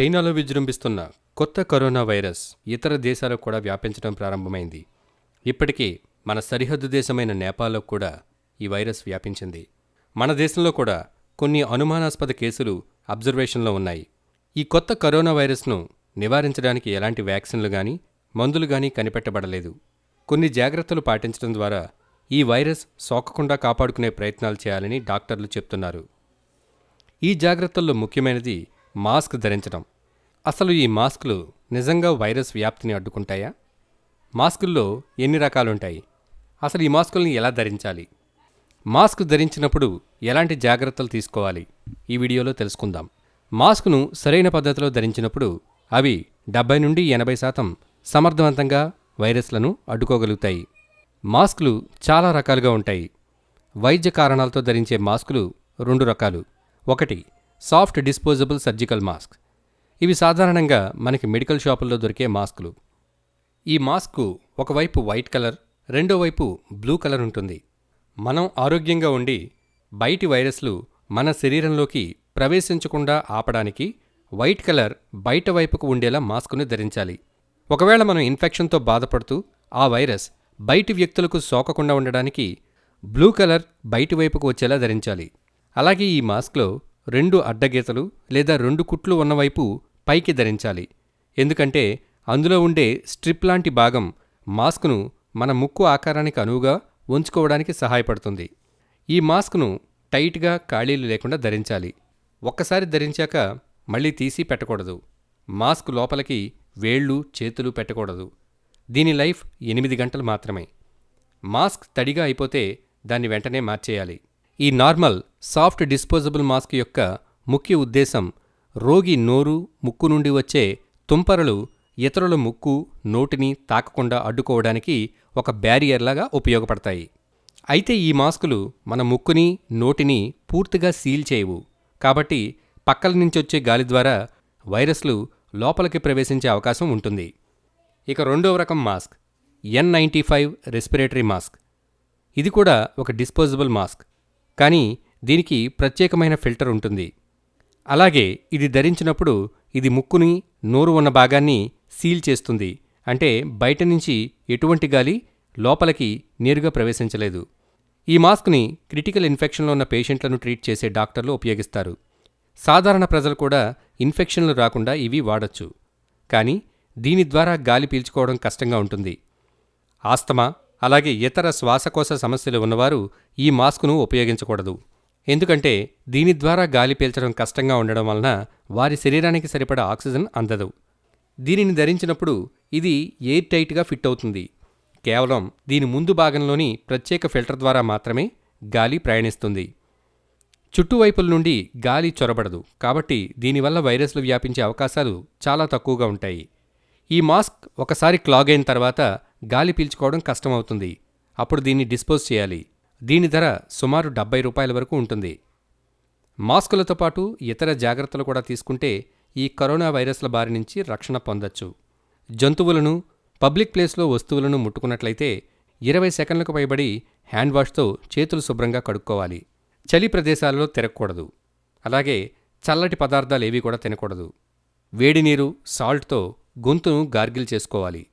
చైనాలో విజృంభిస్తున్న కొత్త కరోనా వైరస్ ఇతర దేశాలకు కూడా వ్యాపించడం ప్రారంభమైంది. ఇప్పటికే మన సరిహద్దు దేశమైన నేపాల్లో కూడా ఈ వైరస్ వ్యాపించింది. మన దేశంలో కూడా కొన్ని అనుమానాస్పద కేసులు అబ్జర్వేషన్లో ఉన్నాయి. ఈ కొత్త కరోనా వైరస్ను నివారించడానికి ఎలాంటి వ్యాక్సిన్లు కానీ మందులు కానీ కనిపెట్టబడలేదు. కొన్ని జాగ్రత్తలు పాటించడం ద్వారా ఈ వైరస్ సోకకుండా కాపాడుకునే ప్రయత్నాలు చేయాలని డాక్టర్లు చెప్తున్నారు. ఈ జాగ్రత్తల్లో ముఖ్యమైనది మాస్క్ ధరించడం అసలు ఈ మాస్కులు నిజంగా వైరస్ వ్యాప్తిని అడ్డుకుంటాయా? మాస్కుల్లో ఎన్ని రకాలుంటాయి? అసలు ఈ మాస్కుల్ని ఎలా ధరించాలి? మాస్క్ ధరించినప్పుడు ఎలాంటి జాగ్రత్తలు తీసుకోవాలి? ఈ వీడియోలో తెలుసుకుందాం. మాస్క్ను సరైన పద్ధతిలో ధరించినప్పుడు అవి డెబ్బై నుండి ఎనభై శాతం సమర్థవంతంగా వైరస్లను అడ్డుకోగలుగుతాయి. మాస్కులు చాలా రకాలుగా ఉంటాయి. వైద్య కారణాలతో ధరించే మాస్కులు రెండు రకాలు. ఒకటి సాఫ్ట్ డిస్పోజబుల్ సర్జికల్ మాస్క్. ఇవి సాధారణంగా మనకి మెడికల్ షాపుల్లో దొరికే మాస్కులు. ఈ మాస్కు ఒకవైపు వైట్ కలర్ రెండో వైపు బ్లూ కలర్ ఉంటుంది. మనం ఆరోగ్యంగా ఉండి బయటి వైరస్లు మన శరీరంలోకి ప్రవేశించకుండా ఆపడానికి వైట్ కలర్ బయట వైపుకు ఉండేలా మాస్కును ధరించాలి. ఒకవేళ మనం ఇన్ఫెక్షన్తో బాధపడుతూ ఆ వైరస్ బయటి వ్యక్తులకు సోకకుండా ఉండడానికి బ్లూ కలర్ బయటి వైపుకు వచ్చేలా ధరించాలి. అలాగే ఈ మాస్క్లో రెండు అడ్డగీతలు లేదా రెండు కుట్లు ఉన్నవైపు పైకి ధరించాలి. ఎందుకంటే అందులో ఉండే స్ట్రిప్ లాంటి భాగం మాస్క్ను మన ముక్కు ఆకారానికి అనువుగా ఉంచుకోవడానికి సహాయపడుతుంది. ఈ మాస్క్ను టైట్గా ఖాళీలు లేకుండా ధరించాలి. ఒక్కసారి ధరించాక మళ్ళీ తీసి పెట్టకూడదు. మాస్క్ లోపలికి వేళ్ళు చేతులు పెట్టకూడదు. దీని లైఫ్ ఎనిమిది గంటలు మాత్రమే. మాస్క్ తడిగా అయిపోతే దాన్ని వెంటనే మార్చేయాలి. ఈ నార్మల్ సాఫ్ట్ డిస్పోజబుల్ మాస్క్ యొక్క ముఖ్య ఉద్దేశం రోగి నోరు ముక్కు నుండి వచ్చే తుంపరలు ఇతరుల ముక్కు నోటిని తాకకుండా అడ్డుకోవడానికి ఒక బ్యారియర్లాగా ఉపయోగపడతాయి. అయితే ఈ మాస్కులు మన ముక్కుని నోటిని పూర్తిగా సీల్ చేయవు. కాబట్టి పక్కల నుంచి వచ్చే గాలి ద్వారా వైరస్లు లోపలికి ప్రవేశించే అవకాశం ఉంటుంది. ఇక రెండవ రకం mask N ninety five respiratory mask. ఇది కూడా ఒక డిస్పోజబుల్ మాస్క్. కానీ దీనికి ప్రత్యేకమైన ఫిల్టర్ ఉంటుంది. అలాగే ఇది ధరించినప్పుడు ఇది ముక్కుని నోరు ఉన్న భాగాన్ని సీల్ చేస్తుంది. అంటే బయట నుంచి ఎటువంటి గాలి లోపలికి నేరుగా ప్రవేశించలేదు. ఈ మాస్క్ని క్రిటికల్ ఇన్ఫెక్షన్లో ఉన్న పేషెంట్లను ట్రీట్ చేసే డాక్టర్లు ఉపయోగిస్తారు. సాధారణ ప్రజలు కూడా ఇన్ఫెక్షన్లు రాకుండా ఇవి వాడచ్చు. కానీ దీని ద్వారా గాలి పీల్చుకోవడం కష్టంగా ఉంటుంది. ఆస్తమా అలాగే ఇతర శ్వాసకోశ సమస్యలు ఉన్నవారు ఈ మాస్కును ఉపయోగించకూడదు. ఎందుకంటే దీని ద్వారా గాలి పీల్చడం కష్టంగా ఉండడం వలన వారి శరీరానికి సరిపడా ఆక్సిజన్ అందదు. దీనిని ధరించినప్పుడు ఇది ఎయిర్ టైట్గా ఫిట్ అవుతుంది. కేవలం దీని ముందు భాగంలోని ప్రత్యేక ఫిల్టర్ ద్వారా మాత్రమే గాలి ప్రయాణిస్తుంది. చుట్టువైపుల నుండి గాలి చొరబడదు. కాబట్టి దీనివల్ల వైరస్లు వ్యాపించే అవకాశాలు చాలా తక్కువగా ఉంటాయి. ఈ మాస్క్ ఒకసారి క్లాగ్ అయిన తర్వాత గాలి పీల్చుకోవడం కష్టమవుతుంది. అప్పుడు దీన్ని డిస్పోజ్ చేయాలి. దీని ధర సుమారు డెబ్బై రూపాయల వరకు ఉంటుంది. మాస్కులతో పాటు ఇతర జాగ్రత్తలు కూడా తీసుకుంటే ఈ కరోనా వైరస్ల బారి నుంచి రక్షణ పొందొచ్చు. జంతువులను పబ్లిక్ ప్లేస్లో వస్తువులను ముట్టుకున్నట్లయితే ఇరవై సెకండ్లకు పైబడి హ్యాండ్ వాష్తో చేతులు శుభ్రంగా కడుక్కోవాలి. చలి ప్రదేశాలలో తిరగకూడదు. అలాగే చల్లటి పదార్థాలు ఏవి కూడా తినకూడదు. వేడి నీరు సాల్ట్తో గొంతును గార్గిల్ చేసుకోవాలి.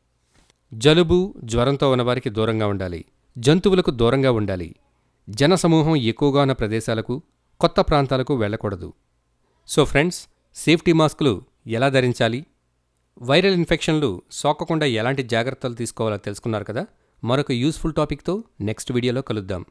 జలుబు జ్వరంతో ఉన్నవారికి దూరంగా ఉండాలి. జంతువులకు దూరంగా ఉండాలి. జనసమూహం ఎక్కువగా ఉన్న ప్రదేశాలకు కొత్త ప్రాంతాలకు వెళ్ళకూడదు. సో ఫ్రెండ్స్ సేఫ్టీ మాస్కులు ఎలా ధరించాలి? వైరల్ ఇన్ఫెక్షన్లు సోకకుండా ఎలాంటి జాగ్రత్తలు తీసుకోవాలో తెలుసుకున్నారు కదా? మరొక యూస్ఫుల్ టాపిక్తో నెక్స్ట్ వీడియోలో కలుద్దాం.